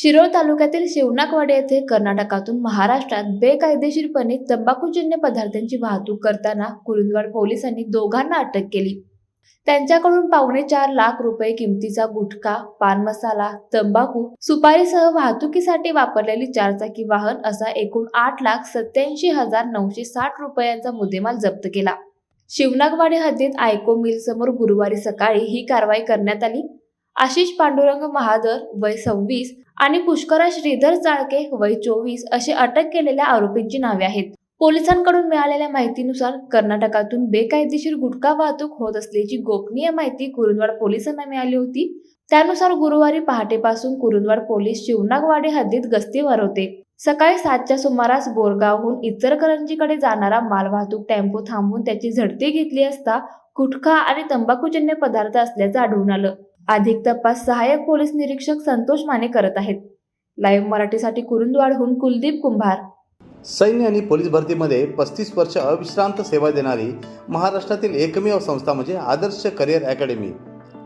शिरोळ तालुक्यातील शिवनाकवाडी येथे कर्नाटकातून महाराष्ट्रात बेकायदेशीरपणे तंबाखूजन्य पदार्थांची वाहतूक करताना कुरुंदवाड पोलिसांनी दोघांना अटक केली. त्यांच्याकडून पावणे चार लाख रुपये किमतीचा गुटखा पान मसाला तंबाखू सुपारीसह वाहतुकीसाठी वापरलेली चारचाकी वाहन असा एकूण आठ लाख सत्याऐंशी हजार नऊशे साठ रुपयांचा मुद्देमाल जप्त केला. शिवनागवाडी हद्दीत आयको मिल समोर गुरुवारी सकाळी ही कारवाई करण्यात आली. आशिष पांडुरंग महादर वय सव्वीस आणि पुष्करा श्रीधर चाळके वय चोवीस अशी अटक केलेल्या आरोपींची नावे आहेत. पोलिसांकडून मिळालेल्या माहितीनुसार कर्नाटकातून बेकायदेशीर गुटखा वाहतूक होत असल्याची गोपनीय माहिती कुरुंदवाड पोलिसांना मिळाली होती. त्यानुसार गुरुवारी पहाटेपासून कुरुंदवाड पोलीस शिवनागवाडी हद्दीत गस्ती होते सकाळी सातच्या सुमारास बोरगावहून इतरकरंजीकडे जाणारा मालवाहतूक टेम्पो थांबवून त्याची झडती घेतली असता गुटखा आणि तंबाखूजन्य पदार्थ असल्याचं आढळून आलं. अधिक तपास सहाय्यक पोलीस निरीक्षक संतोष माने करत आहेत. लाईव्ह मराठीसाठी कुरुंदवाडहून कुलदीप कुंभार. सैन्य आणि पोलीस भरतीमध्ये पस्तीस वर्ष अविश्रांत सेवा देणारी महाराष्ट्रातील एकमेव संस्था म्हणजे आदर्श करिअर अकॅडमी.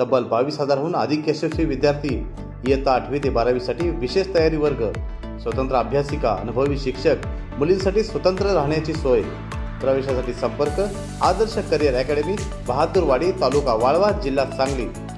तब्बल बावीस हजारहून अधिक यशस्वी विद्यार्थी इयत्ता आठवी ते बारावीसाठी विशेष तयारी वर्ग स्वतंत्र अभ्यासिका अनुभवी शिक्षक मुलींसाठी स्वतंत्र राहण्याची सोय. प्रवेशासाठी संपर्क आदर्श करिअर अकॅडमी बहादूरवाडी तालुका वाळवा जिल्हा सांगली.